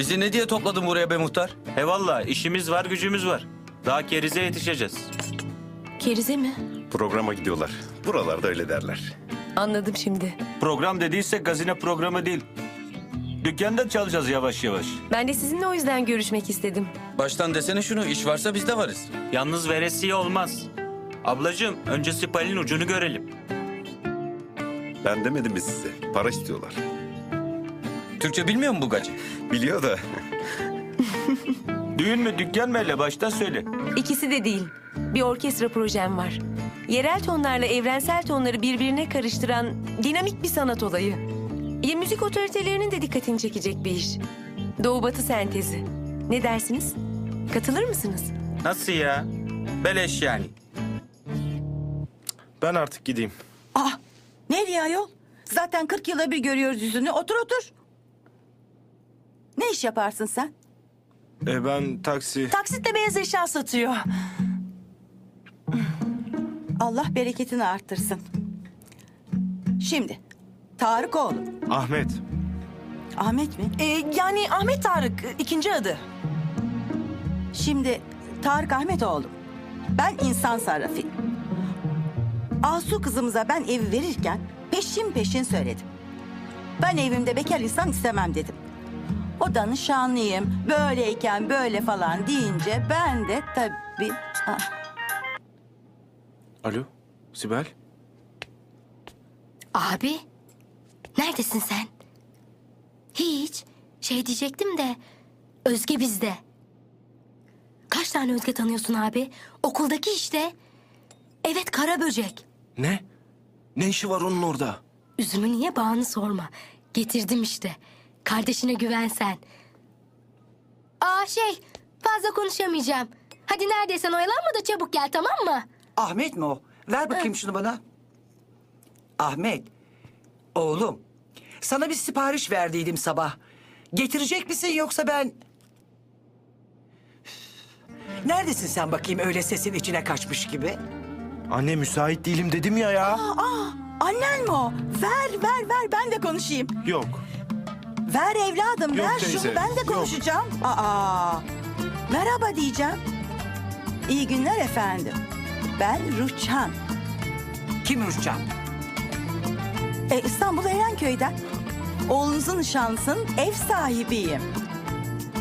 Bizi ne diye topladın buraya be muhtar? Eyvallah işimiz var gücümüz var. Daha kerize yetişeceğiz. Kerize mi? Programa gidiyorlar. Buralarda öyle derler. Anladım şimdi. Program dediyse gazine programı değil. Dükkanda çalacağız yavaş yavaş. Ben de sizinle o yüzden görüşmek istedim. Baştan desene şunu, iş varsa biz de varız. Yalnız veresiye olmaz. Ablacığım önce sipalin ucunu görelim. Ben demedim mi size? Para istiyorlar. Türkçe bilmiyor mu bu gacı? Biliyor da. Düğün mü dükkan mı hele baştan söyle. İkisi de değil. Bir orkestra projem var. Yerel tonlarla evrensel tonları birbirine karıştıran dinamik bir sanat olayı. Ya müzik otoritelerinin de dikkatini çekecek bir iş. Doğu batı sentezi. Ne dersiniz? Katılır mısınız? Nasıl ya? Beleş yani. Ben artık gideyim. Ah, nereye ayol? Zaten 40 yılda bir görüyoruz yüzünü. Otur otur. Ne iş yaparsın sen? E, ben taksi... Taksitle beyaz eşya satıyor. Allah bereketini arttırsın. Şimdi, Tarık oğlum. Ahmet. Ahmet mi? Ee, yani Ahmet Tarık ikinci adı. Şimdi Tarık Ahmet oğlum. Ben insan sarrafıyım. Asu kızımıza ben evi verirken peşin peşin söyledim. Ben evimde bekar insan istemem dedim. O danışanlıyım, böyleyken böyle falan deyince ben de tabii... Ah, Alo, Sibel. Abi, neredesin sen? Hiç. Şey diyecektim de, Özge bizde. Kaç tane Özge tanıyorsun abi? Okuldaki işte. Evet, kara böcek. Ne? Ne işi var onun orada? Üzümü niye bağını sorma. Getirdim işte. Kardeşine güven sen. Aa şey, fazla konuşamayacağım. Hadi neredeysen oyalanma da çabuk gel tamam mı? Ahmet mi o? Ver bakayım şunu bana. Ahmet. Oğlum. Sana bir sipariş verdiydim sabah. Getirecek misin yoksa ben... Neredesin sen bakayım öyle sesin içine kaçmış gibi? Anne müsait değilim dedim ya ya. annen mi o? Ver, ver, ver ben de konuşayım. Yok. Ver evladım, Yok ver teyze, şunu ben de yok. konuşacağım. Aa, merhaba diyeceğim. İyi günler efendim. Ben Ruçhan. Kim Rüçhan? E, İstanbul Erenköy'den. Oğlunuzun nişanlısının ev sahibiyim.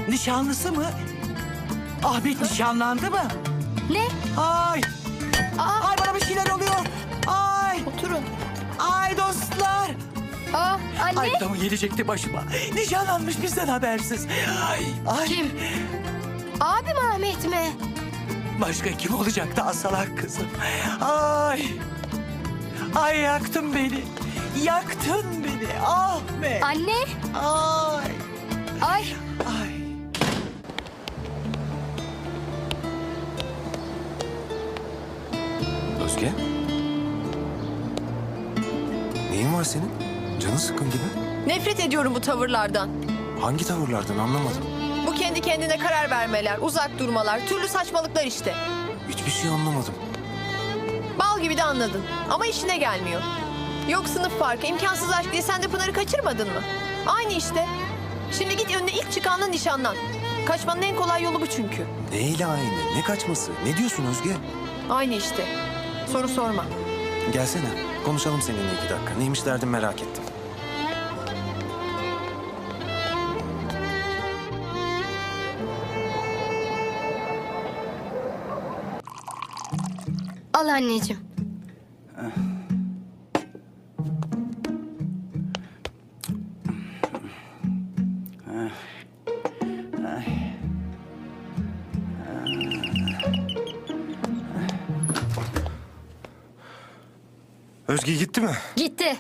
Nişanlısı mı? Ahmet nişanlandı mı? Ne? Ay. Ay bana bir şeyler oluyor. Ay. Oturun. Ay dostlar. Anne. Ay tamam gelecekti başıma. Nişanlanmış bizden habersiz. Ay. Ay. Kim? Abim Ahmet mi? Başka kim olacak daha salak kızım? Ay! Ay yaktın beni. Yaktın beni Ahmet. Anne. Ay! Ay. Ay! Özge? Neyin var senin? Canın sıkkın gibi. Nefret ediyorum bu tavırlardan. Hangi tavırlardan anlamadım. Bu kendi kendine karar vermeler, uzak durmalar, türlü saçmalıklar işte. Hiçbir şey anlamadım. Bal gibi de anladın. Ama işine gelmiyor. Yok sınıf farkı, imkansız aşk diye sen de Pınar'ı kaçırmadın mı? Aynı işte. Şimdi git önüne ilk çıkanla nişanlan. Kaçmanın en kolay yolu bu çünkü. Neyle aynı? Ne kaçması? Ne diyorsun Özge? Aynı işte. Soru sorma. Gelsene. Konuşalım seninle iki dakika. Neymiş derdin merak ettim. Al anneciğim. Özge gitti mi? Gitti.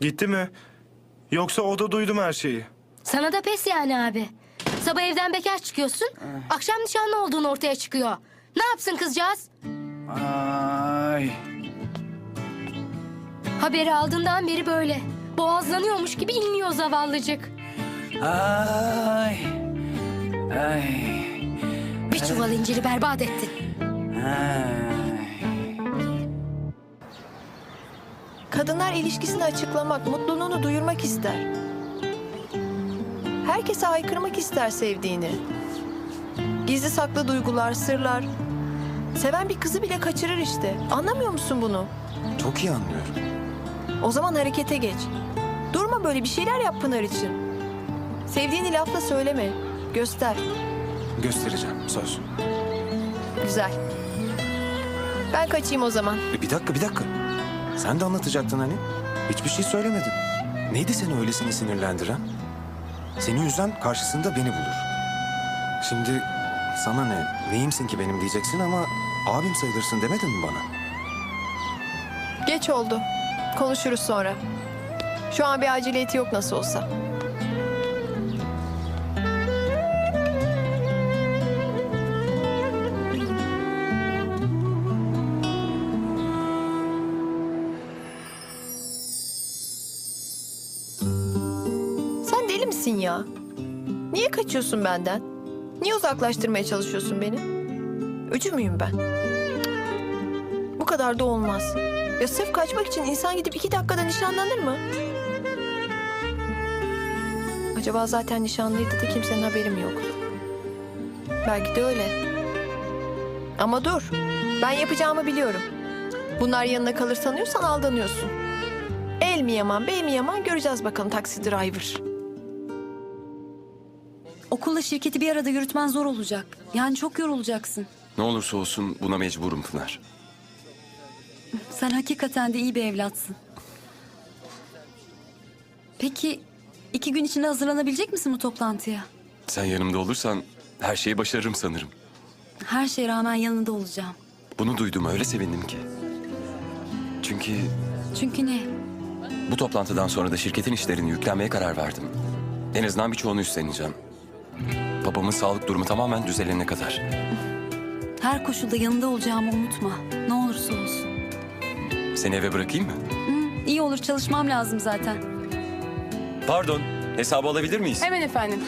Gitti mi? Yoksa o da duydum her şeyi. Sana da pes yani abi. Sabah evden bekar çıkıyorsun. Akşam nişanlı olduğun ortaya çıkıyor. Ne yapsın kızcağız? Ay! Haberi aldığından beri böyle. Boğazlanıyormuş gibi inliyor zavallıcık. Ay! Ay! Bir çuval inciri berbat ettin. Ay! Kadınlar ilişkisini açıklamak, mutluluğunu duyurmak ister. Herkese haykırmak ister sevdiğini. Gizli saklı duygular, sırlar. Seven bir kızı bile kaçırır işte. Anlamıyor musun bunu? Çok iyi anlıyorum. O zaman harekete geç. Durma böyle bir şeyler yap Pınar için. Sevdiğini lafla söyleme. Göster. Göstereceğim söz. Güzel. Ben kaçayım o zaman. E, bir dakika bir dakika. Sen de anlatacaktın hani. Hiçbir şey söylemedin. Neydi seni öylesine sinirlendiren? Seni üzen karşısında beni bulur. Şimdi sana ne, neyimsin ki benim diyeceksin ama abim sayılırsın demedin mi bana? Geç oldu. Konuşuruz sonra. Şu an bir aciliyeti yok nasıl olsa. Sen deli misin ya? Niye kaçıyorsun benden? Niye uzaklaştırmaya çalışıyorsun beni? Öcü müyüm ben? Bu kadar da olmaz. Ya sırf kaçmak için insan gidip iki dakikada nişanlanır mı? Acaba zaten nişanlıydı da kimsenin haberi mi yoktu? Belki de öyle. Ama dur. Ben yapacağımı biliyorum. Bunlar yanına kalır sanıyorsan aldanıyorsun. El mi yaman, bey mi yaman göreceğiz bakalım taksi driver. Okulla şirketi bir arada yürütmen zor olacak. Yani çok yorulacaksın. Ne olursa olsun buna mecburum Pınar. Sen hakikaten de iyi bir evlatsın. Peki iki gün içinde hazırlanabilecek misin bu toplantıya? Sen yanımda olursan her şeyi başarırım sanırım. Her şeye rağmen yanında olacağım. Bunu duyduğuma öyle sevindim ki. Çünkü Çünkü ne? bu toplantıdan sonra da şirketin işlerini yüklenmeye karar verdim. En azından birçoğunu üstleneceğim. Babamın sağlık durumu tamamen düzelene kadar. Her koşulda yanında olacağımı unutma. Ne olursa olsun. Seni eve bırakayım mı? Hı, iyi olur çalışmam lazım zaten. Pardon, hesabı alabilir miyiz? Hemen efendim.